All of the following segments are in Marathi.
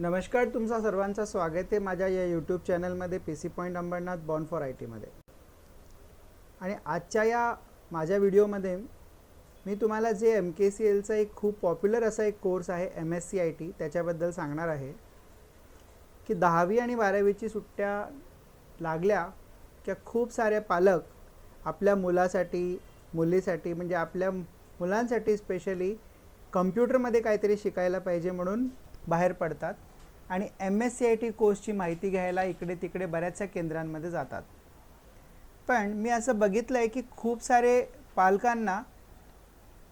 नमस्कार तुमचा सर्वांचं स्वागत आहे माझ्या या यूट्यूब चॅनलमध्ये P C point Ambernath born for I टीमध्ये आणि आजच्या या माझ्या व्हिडिओमध्ये मी तुम्हाला जे एम के सी एलचा एक खूप पॉप्युलर असा एक कोर्स आहे M S C I T त्याच्याबद्दल सांगणार आहे की दहावी आणि बारावीची सुट्ट्या लागल्या की खूप सारे पालक आपल्या मुलासाठी मुलीसाठी म्हणजे आपल्या मुलांसाठी स्पेशली कम्प्युटरमध्ये काहीतरी शिकायला पाहिजे म्हणून बाहेर पडतात आणि M S C I T कोर्सची माहिती घ्यायला इकडे तिकडे बऱ्याचशा केंद्रांमध्ये जातात. पण मी असं बघितलं आहे की खूप सारे पालकांना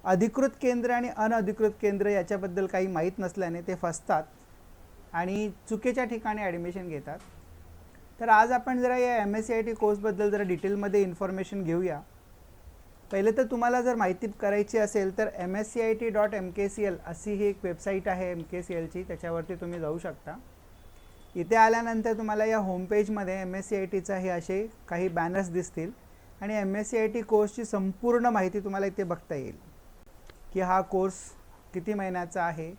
अधिकृत केंद्र आणि अनधिकृत केंद्र याच्याबद्दल काही माहीत नसल्याने ते फसतात आणि चुकीच्या ठिकाणी ॲडमिशन घेतात. तर आज आपण जरा या M S C I T कोर्सबद्दल जरा डिटेलमध्ये इन्फॉर्मेशन घेऊया. पहिले तर तुम्हाला जर माहिती करायची असेल तर M S C I T dot M K C L अशी ही एक वेबसाईट आहे एम के सी एलची त्याच्यावरती तुम्ही जाऊ शकता. इथे आल्यानंतर तुम्हाला या होमपेजमध्ये एम एस सी आय टीचा हे असे काही बॅनर्स दिसतील आणि M S C I T कोर्सची संपूर्ण माहिती तुम्हाला इथे बघता येईल. की हा कोर्स किती महिन्याचा आहे?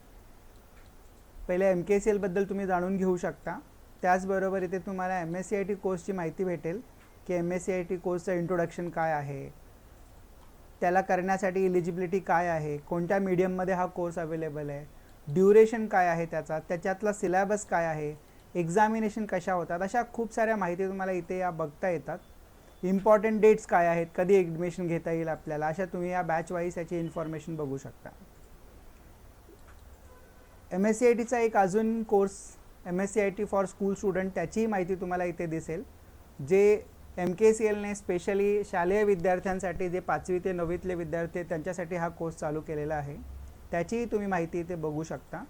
पहिले एम के सी एलबद्दल तुम्ही जाणून घेऊ शकता. त्याचबरोबर इथे तुम्हाला M S C I T कोर्सची माहिती भेटेल. की M S C I T कोर्सचं introduction काय आहे? त्याला करण्यासाठी इलिजिबिलिटी काय आहे? कोणत्या मीडियममध्ये हा कोर्स अवेलेबल आहे? ड्युरेशन काय आहे त्याचा? त्याच्यातला सिलॅबस काय आहे? एक्झामिनेशन कशा होतात? अशा खूप साऱ्या माहिती तुम्हाला इथे या बघता येतात. इम्पॉर्टंट डेट्स काय आहेत? कधी ॲडमिशन घेता येईल आपल्याला? अशा तुम्ही या बॅच वाईज याची इन्फॉर्मेशन बघू शकता. एम एस सी आय टीचा एक अजून course M S C I T for school student त्याचीही माहिती तुम्हाला इथे दिसेल. जे एम के सी एलने स्पेशली शालेय विद्यार्थ्यांसाठी जे पाचवी ते नववीतले विद्यार्थी आहेत त्यांच्यासाठी हा कोर्स चालू केलेला आहे. त्याचीही तुम्ही माहिती इथे बघू शकता.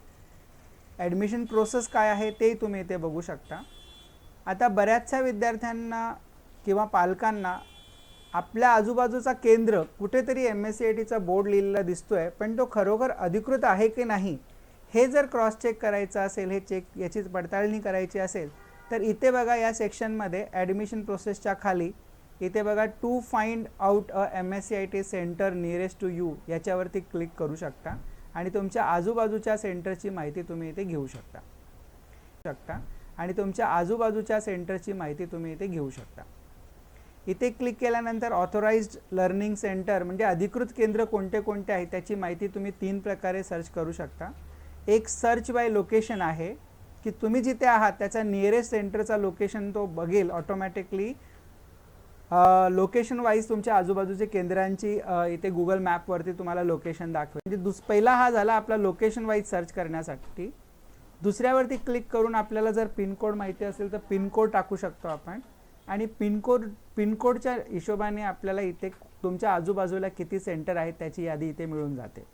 ॲडमिशन प्रोसेस काय आहे तेही तुम्ही इथे बघू शकता. आता बऱ्याचशा विद्यार्थ्यांना किंवा पालकांना आपल्या आजूबाजूचा केंद्र कुठेतरी एम एस सी आय टीचा बोर्ड लिहिलेला दिसतो आहे पण तो खरोखर अधिकृत आहे की नाही हे जर क्रॉस चेक करायचं असेल हे चेक याची पडताळणी करायची असेल तर इथे बघा या सेक्शनमध्ये ॲडमिशन प्रोसेसच्या खाली इथे बघा to find out a M S C I T centre nearest to you याच्यावरती क्लिक करू शकता. आणि तुमच्या आजूबाजूच्या सेंटरची माहिती तुम्ही इथे घेऊ शकता. शकता. आणि तुमच्या आजूबाजूच्या सेंटरची माहिती तुम्ही इथे घेऊ शकता. इथे क्लिक केल्यानंतर ऑथोराइज्ड लर्निंग सेंटर म्हणजे अधिकृत केंद्र कोणते कोणते आहे त्याची माहिती तुम्ही तीन प्रकारे सर्च करू शकता. एक सर्च बाय लोकेशन आहे. की तुम्ही जिथे आहात त्याचा नियरेस्ट सेंटरचा लोकेशन तो बघेल ऑटोमॅटिकली लोकेशन वाईज तुमच्या आजूबाजूचे केंद्रांची इथे गुगल मॅपवरती तुम्हाला लोकेशन दाखवेल. म्हणजे दुस पहिला हा झाला आपला लोकेशन वाईज सर्च करण्यासाठी. दुसऱ्यावरती क्लिक करून आपल्याला जर पिनकोड माहिती असेल तर पिनकोड टाकू शकतो आपण. आणि पिनकोड पिनकोडच्या हिशोबाने आपल्याला इथे तुमच्या आजूबाजूला किती सेंटर आहेत त्याची यादी इथे मिळून जाते.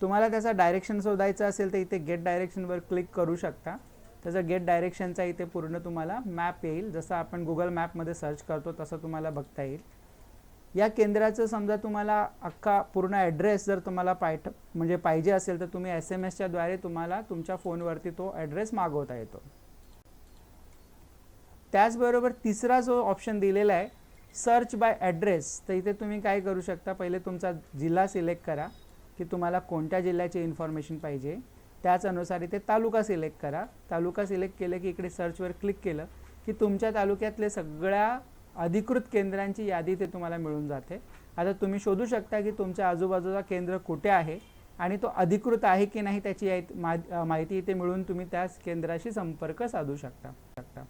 तुम्हाला त्याचा डायरेक्शन शोधायचं असेल तर इथे गेट डायरेक्शनवर क्लिक करू शकता. त्याचा गेट डायरेक्शनचा इथे पूर्ण तुम्हाला मॅप येईल. जसं आपण गुगल मॅपमध्ये सर्च करतो तसं तुम्हाला बघता येईल. या केंद्राचं समजा तुम्हाला अख्खा पूर्ण ॲड्रेस जर तुम्हाला पायठ म्हणजे पाहिजे असेल तर तुम्ही एस एम एसच्या द्वारे तुम्हाला तुमच्या फोनवरती तो ॲड्रेस मागवता येतो. त्याचबरोबर तिसरा जो ऑप्शन दिलेला आहे सर्च बाय ॲड्रेस तर इथे तुम्ही काय करू शकता पहिले तुमचा जिल्हा सिलेक्ट करा. की तुम्हाला कोणत्या जिल्ह्याची इन्फॉर्मेशन पाहिजे त्याच अनुसार इथे तालुका सिलेक्ट करा. तालुका सिलेक्ट केलं की इकडे सर्चवर क्लिक केलं की तुमच्या तालुक्यातले सगळ्या अधिकृत केंद्रांची यादी ते तुम्हाला मिळून जाते. आता तुम्ही शोधू शकता की तुमच्या आजूबाजूचा केंद्र कुठे आहे आणि तो अधिकृत आहे की नाही त्याची मा- माहिती इथे मिळून तुम्ही त्याच केंद्राशी संपर्क साधू शकता शकता.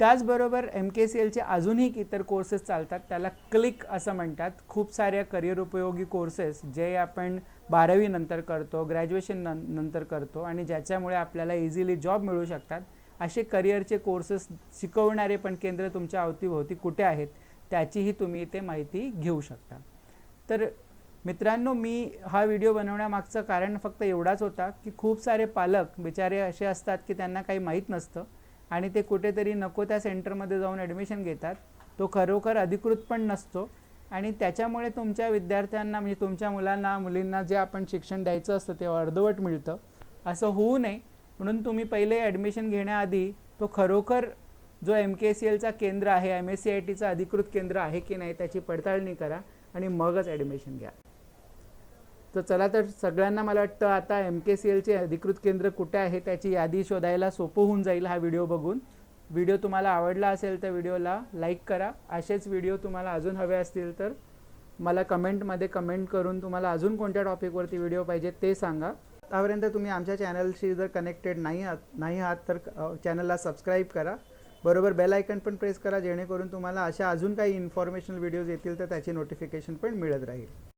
त्याचबरोबर एम के सी एलचे अजूनही इतर कोर्सेस चालतात. त्याला क्लिक असं म्हणतात. खूप साऱ्या करिअर उपयोगी कोर्सेस जे आपण बारावी नंतर करतो ग्रॅज्युएशन नं नंतर करतो आणि ज्याच्यामुळे आपल्याला इझिली जॉब मिळू शकतात. असे करिअरचे कोर्सेस शिकवणारे पण केंद्र तुमच्या अवतीभोवती कुठे आहेत त्याचीही तुम्ही इथे माहिती घेऊ शकता. तर मित्रांनो मी हा व्हिडिओ बनवण्यामागचं कारण फक्त एवढाच होता की खूप सारे पालक बिचारे असे असतात की त्यांना काही माहीत नसतं. आणि ते कुठेतरी नको त्या सेंटरमध्ये जाऊन ॲडमिशन घेतात. तो खरोखर अधिकृत पण नसतो. आणि त्याच्यामुळे तुमच्या विद्यार्थ्यांना म्हणजे तुमच्या मुलांना मुलींना जे आपण शिक्षण द्यायचं असतं ते अर्धवट मिळतं. असं होऊ नये. म्हणून तुम्ही पहिले ॲडमिशन घेण्याआधी तो खरोखर जो एम के सी एलचा केंद्र आहे एम एस सी आय टीचा अधिकृत केंद्र आहे की नाही त्याची पडताळणी करा आणि मगच ॲडमिशन घ्या. तर चला तर सगळ्यांना मला वाटतं आता एम के सी एलचे अधिकृत केंद्र कुठे आहे त्याची यादी शोधायला सोपं होऊन जाईल हा व्हिडिओ बघून. व्हिडिओ तुम्हाला आवडला असेल तर व्हिडिओला लाईक करा. असेच व्हिडिओ तुम्हाला अजून हवे असतील तर मला कमेंटमध्ये कमेंट करून तुम्हाला अजून कोणत्या टॉपिकवरती व्हिडिओ पाहिजे ते सांगा. आतापर्यंत तुम्ही आमच्या चॅनलशी जर कनेक्टेड नाही आहात नाही आहात तर चॅनलला सबस्क्राईब करा. बरोबर बेल आयकन पण प्रेस करा जेणेकरून तुम्हाला अशा अजून काही इन्फॉर्मेशनल व्हिडिओज येतील तर त्याची नोटिफिकेशन पण मिळत राहील.